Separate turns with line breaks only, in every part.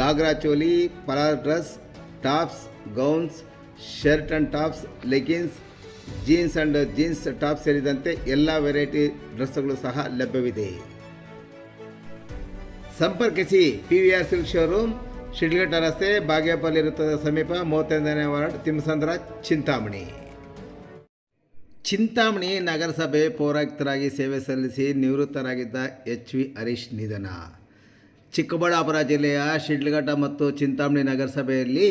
Ghagra choli ಪಲಾರ್ dress, tops, gowns, shirt and tops leggings jeans and jeans top ಸೇರಿದಂತೆ ಎಲ್ಲ variety ಡ್ರೆಸ್ಗಳು ಸಹ ಲಭ್ಯವಿದೆ. ಸಂಪರ್ಕಿಸಿ P V R silk showroom, Shidlaghatta ರಸ್ತೆ, ಬಾಗೇಪಲ್ಲಿ ವೃತ್ತದ ಸಮೀಪ, ಮೂವತ್ತೈದನೇ ವಾರ್ಡ್, ತಿಮ್ಮಸಂದ್ರ, ಚಿಂತಾಮಣಿ. ಚಿಂತಾಮಣಿ ನಗರಸಭೆ ಪೌರಾಯುಕ್ತರಾಗಿ ಸೇವೆ ಸಲ್ಲಿಸಿ ನಿವೃತ್ತರಾಗಿದ್ದ ಎಚ್ ವಿ ಹರೀಶ್ ನಿಧನ. ಚಿಕ್ಕಬಳ್ಳಾಪುರ ಜಿಲ್ಲೆಯ ಶಿಡ್ಲಘಟ್ಟ ಮತ್ತು ಚಿಂತಾಮಣಿ ನಗರಸಭೆಯಲ್ಲಿ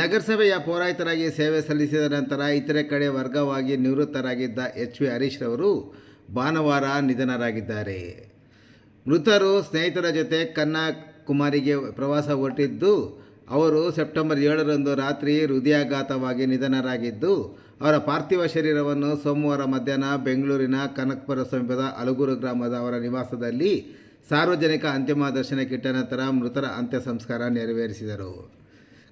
ನಗರಸಭೆಯ ಪೌರಾಯಿತರಾಗಿ ಸೇವೆ ಸಲ್ಲಿಸಿದ ನಂತರ ಇತರೆ ಕಡೆ ವರ್ಗವಾಗಿ ನಿವೃತ್ತರಾಗಿದ್ದ ಎಚ್ ವಿ ಹರೀಶ್ ರವರು ಭಾನುವಾರ ನಿಧನರಾಗಿದ್ದಾರೆ. ಮೃತರು ಸ್ನೇಹಿತರ ಜೊತೆ ಕನ್ಯಾಕುಮಾರಿಗೆ ಪ್ರವಾಸ ಹೊರಟಿದ್ದು, ಅವರು ಸೆಪ್ಟೆಂಬರ್ ಏಳರಂದು ರಾತ್ರಿ ಹೃದಯಾಘಾತವಾಗಿ ನಿಧನರಾಗಿದ್ದು, ಅವರ ಪಾರ್ಥಿವ ಶರೀರವನ್ನು ಸೋಮವಾರ ಮಧ್ಯಾಹ್ನ ಬೆಂಗಳೂರಿನ ಕನಕಪುರ ಸಮೀಪದ ಅಲಗೂರು ಗ್ರಾಮದ ಅವರ ನಿವಾಸದಲ್ಲಿ ಸಾರ್ವಜನಿಕ ಅಂತಿಮ ದರ್ಶನಕ್ಕಿಟ್ಟ ನಂತರ ಮೃತರ ಅಂತ್ಯ ಸಂಸ್ಕಾರ ನೆರವೇರಿಸಿದರು.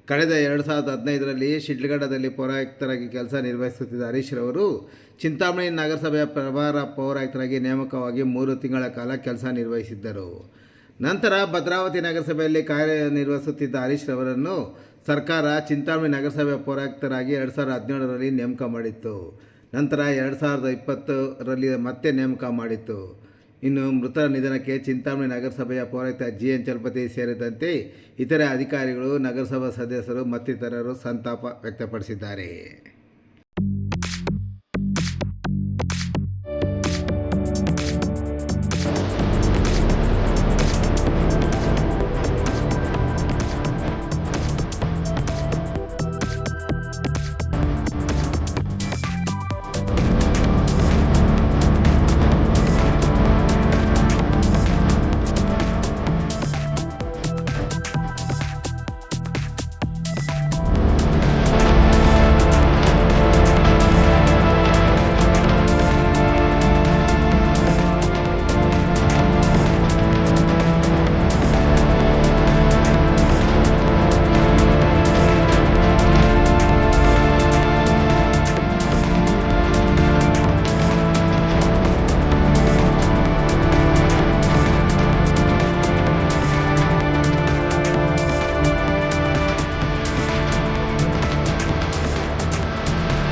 ಕಳೆದ ಎರಡು ಸಾವಿರದ ಹದಿನೈದರಲ್ಲಿ ಶಿಡ್ಲಘಟ್ಟದಲ್ಲಿ ಪೌರಾಯುಕ್ತರಾಗಿ ಕೆಲಸ ನಿರ್ವಹಿಸುತ್ತಿದ್ದ ಹರೀಶ್ ರವರು ಚಿಂತಾಮಣಿ ನಗರಸಭೆಯ ಪ್ರಭಾರ ಪೌರಾಯುಕ್ತರಾಗಿ ನೇಮಕವಾಗಿ ಮೂರು ತಿಂಗಳ ಕಾಲ ಕೆಲಸ ನಿರ್ವಹಿಸಿದ್ದರು. ನಂತರ ಭದ್ರಾವತಿ ನಗರಸಭೆಯಲ್ಲಿ ಕಾರ್ಯನಿರ್ವಹಿಸುತ್ತಿದ್ದ ಹರೀಶ್ ರವರನ್ನು ಸರ್ಕಾರ ಚಿಂತಾಮಣಿ ನಗರಸಭೆಯ ಪೌರಾಯುಕ್ತರಾಗಿ ಎರಡು ಸಾವಿರದ ಹದಿನೇಳರಲ್ಲಿ ನೇಮಕ ಮಾಡಿತ್ತು. ನಂತರ ಎರಡು ಸಾವಿರದ ಇಪ್ಪತ್ತರಲ್ಲಿ ಮತ್ತೆ ನೇಮಕ ಮಾಡಿತ್ತು. ಇನ್ನು ಮೃತರ ನಿಧನಕ್ಕೆ ಚಿಂತಾಮಣಿ ನಗರಸಭೆಯ ಪೌರಾಯುಕ್ತ ಜಿ ಎನ್ ಚಲಪತಿ ಸೇರಿದಂತೆ ಇತರೆ ಅಧಿಕಾರಿಗಳು ನಗರಸಭಾ ಸದಸ್ಯರು ಮತ್ತಿತರರು ಸಂತಾಪ ವ್ಯಕ್ತಪಡಿಸಿದ್ದಾರೆ.